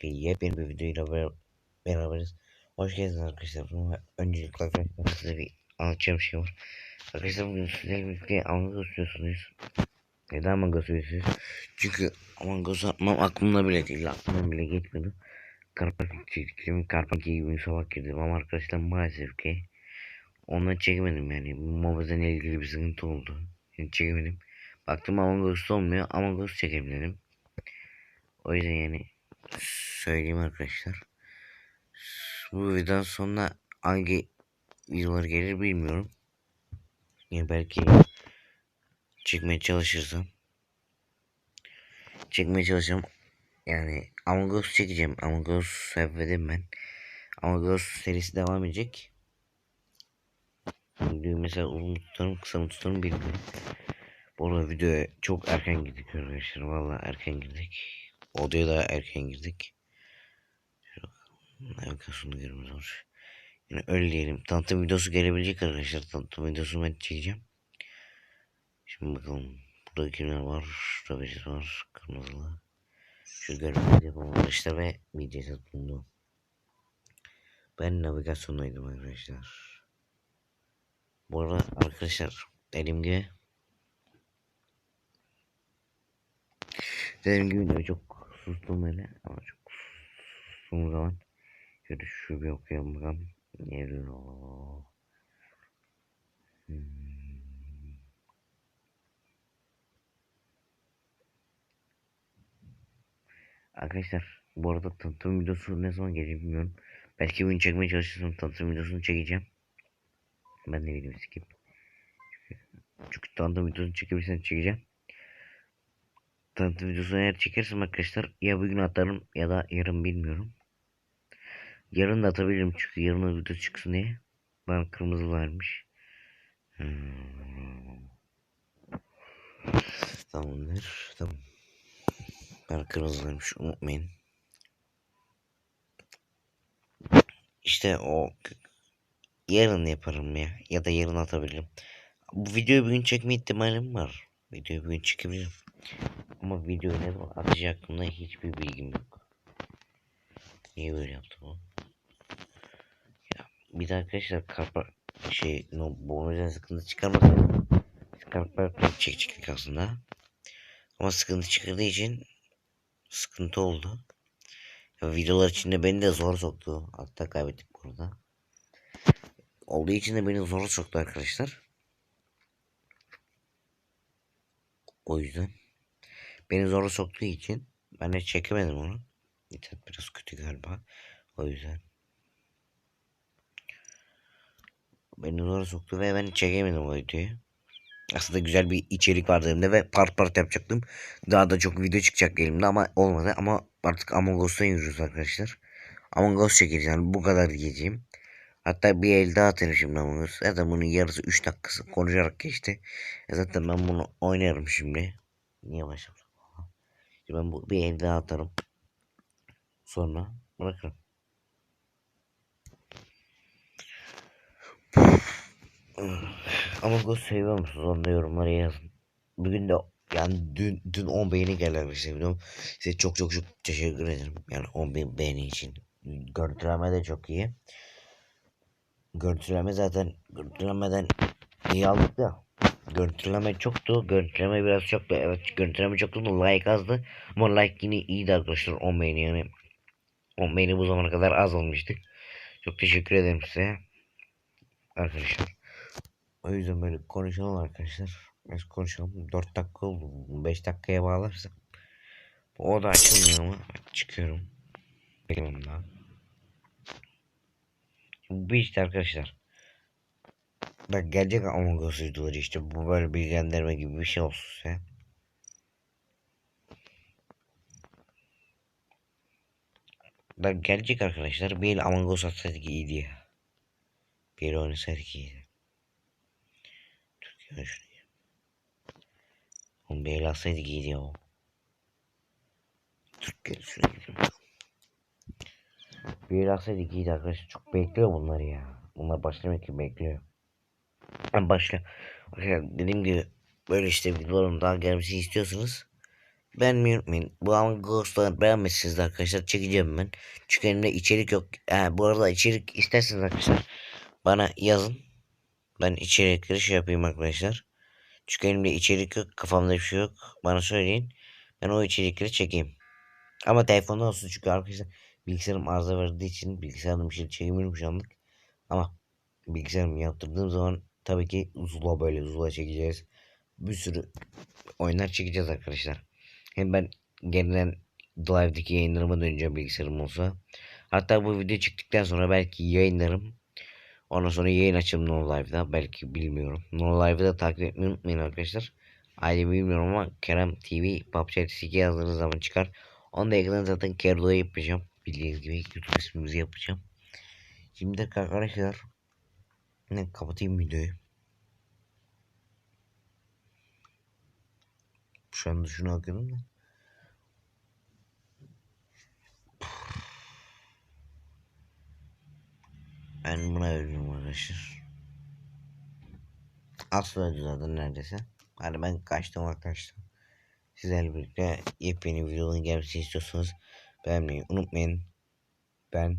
ki yepyeni bir videoyla ber- beraberiz. Hoş geldiniz arkadaşlar. Ama öncelikle arkadaşlar size bir anlatacağım şey var. Arkadaşlar bugün sizlerle birlikte Among Us istiyorsunuz. Neden Among Us istiyorsunuz? Çünkü Among Us atmam aklımda bile değil. Aklımdan bile geçmedi. Karpak çektiğim Karpak gibi bir sabah girdim ama arkadaşlar maalesef ki ondan çekemedim yani. Mobizen ilgili bir sıkıntı oldu. Yani çekemedim. Baktım Among Us olmuyor. Among Us çekelim dedim. O yüzden yani söyleyeyim arkadaşlar. Bu videodan sonra hangi videolar gelir bilmiyorum. Yani belki çekmeye çalışırsam çekmeye çalışacağım. Yani Among Us çekeceğim. Among Us sevmedim ben. Among Us serisi devam edecek. Videoyu mesela uzun tutarım kısa mı tutarım bilmiyorum. Bu arada videoya çok erken girdik arkadaşlar. Valla erken girdik. Odaya da erken girdik. Navigasyonu görmüyoruz olmuş. Yani öyle diyelim. Tanıtım videosu gelebilecek arkadaşlar. Tanıtım videosunu ben çekeceğim. Şimdi bakalım. Burada kimler var? Burada birisi var. Kırmızılı. Şu görevleri yapalım arkadaşlar ve midye satıldı. Ben navigasyondaydım arkadaşlar. Bu arada arkadaşlar gibi dediğim gibi çok sustum öyle ama çok sustum zaman şöyle şu bir okuyalım. Arkadaşlar bu arada tanıtım videosu ne zaman gelecek bilmiyorum. Belki bugün çekmeye çalışırsam tanıtım videosunu çekeceğim. Ben de videomu sikeyim. Çünkü tanıtım videosunu çekebilirsem çekeceğim. Tanıtım videosunu eğer çekersem arkadaşlar ya bugün atarım ya da yarın bilmiyorum. Yarın da atabilirim çünkü yarın video çıksın diye. Bana kırmızı vermiş. Hmm. Tamamdır. Tamam. Bana kırmızı vermiş unutmayın. İşte o yarın yaparım ya. Ya da yarın atabilirim. Bu videoyu bugün çekme ihtimalim var. Videoyu bugün çekebilirim. Ama videoyu ne atacağı hakkında hiçbir bilgim yok. Niye böyle yaptım o? Bir de arkadaşlar karpa şey no yüzden sıkıntı çıkarmasın. Karpa çekecektik aslında. Ama sıkıntı çıkardığı için sıkıntı oldu. Ya videolar içinde beni de zor soktu. Hatta kaybettik burada. Olduğu için de beni zor soktu arkadaşlar. O yüzden beni zor soktuğu için ben de çekemedim onu. İnternet biraz kötü galiba. O yüzden. Beni zor soktu ve ben çekemedim o videoyu. Aslında güzel bir içerik vardı elimde ve part part yapacaktım. Daha da çok video çıkacak elimde ama olmadı. Ama artık Among Us'tan yürüyoruz arkadaşlar. Among Us çekeceğiz yani bu kadar diyeceğim. Hatta bir el daha atarım şimdi Among Us. Zaten bunun yarısı 3 dakikası konuşarak geçti. E zaten ben bunu oynarım şimdi. Niye başladım? Ben bu bir el daha atarım. Sonra bırakırım. Among Us seviyor musunuz? Onu da yorumlara yazın. Bugün de yani dün, dün 10 beğeni gelmişti biliyorum. Size çok çok çok teşekkür ederim. Yani 10 bin beğeni için. Görüntüleme de çok iyi. Görüntüleme zaten görüntülemeden iyi aldık da. Görüntüleme çoktu. Görüntüleme biraz çoktu. Evet görüntüleme çoktu da like azdı. Ama like yine iyiydi arkadaşlar 10 beğeni yani. 10 beğeni bu zamana kadar az olmuştu. Çok teşekkür ederim size. Arkadaşlar. O yüzden böyle konuşalım arkadaşlar. Biraz konuşalım. 4 dakika oldu. 5 dakikaya bağlarsam. O da açılmıyor ama çıkıyorum. Beklemem daha. Bu işte arkadaşlar. Bak gelecek Among Us videoları işte. Bu böyle bilgilendirme gibi bir şey olsun size. Bak gelecek arkadaşlar. Bir Among Us atsaydık iyiydi ya. Bir oynasaydık iyiydi. Türkiye şuraya. Oğlum bir el atsaydık iyiydi ya o. Gidelim. Bir el atsaydık iyiydi arkadaşlar. Çok bekliyor bunlar ya. Bunlar başlamak için bekliyor. Ben başla. Arkadaşlar dediğim gibi böyle işte videoların daha gelmesini istiyorsanız beğenmeyi unutmayın. Bu Among Us'ları beğenmişsiniz arkadaşlar. Çekeceğim ben. Çünkü elimde içerik yok. Ee, bu arada içerik isterseniz arkadaşlar bana yazın. Ben içerikleri şey yapayım arkadaşlar. Çünkü elimde içerik yok. Kafamda bir şey yok. Bana söyleyin. Ben o içerikleri çekeyim. Ama telefonda olsun çünkü arkadaşlar bilgisayarım arıza verdiği için bilgisayarım bir şey çekemiyorum şu anlık. Ama bilgisayarımı yaptırdığım zaman tabii ki Zula böyle Zula çekeceğiz. Bir sürü oyunlar çekeceğiz arkadaşlar. Hem ben genelen Live'deki yayınlarıma döneceğim bilgisayarım olsa. Hatta bu video çıktıktan sonra belki yayınlarım. Ondan sonra yayın açarım No Live'da. Belki bilmiyorum. No Live'ı da takip etmeyi unutmayın arkadaşlar. Aile bilmiyorum ama Kerem TV PUBG TC yazdığınız zaman çıkar. Onu da yakında zaten Kerdo'ya yapacağım. Bildiğiniz gibi YouTube ismimizi yapacağım. Şimdi arkadaşlar ne kapatayım videoyu. Şu anda şunu akıyorum da. Ben buna veriyorum arkadaşlar. Aslı öldü zaten neredeyse. Hadi ben kaçtım arkadaşlar. Sizlerle birlikte yepyeni videoların gelmesini istiyorsanız beğenmeyi unutmayın. Ben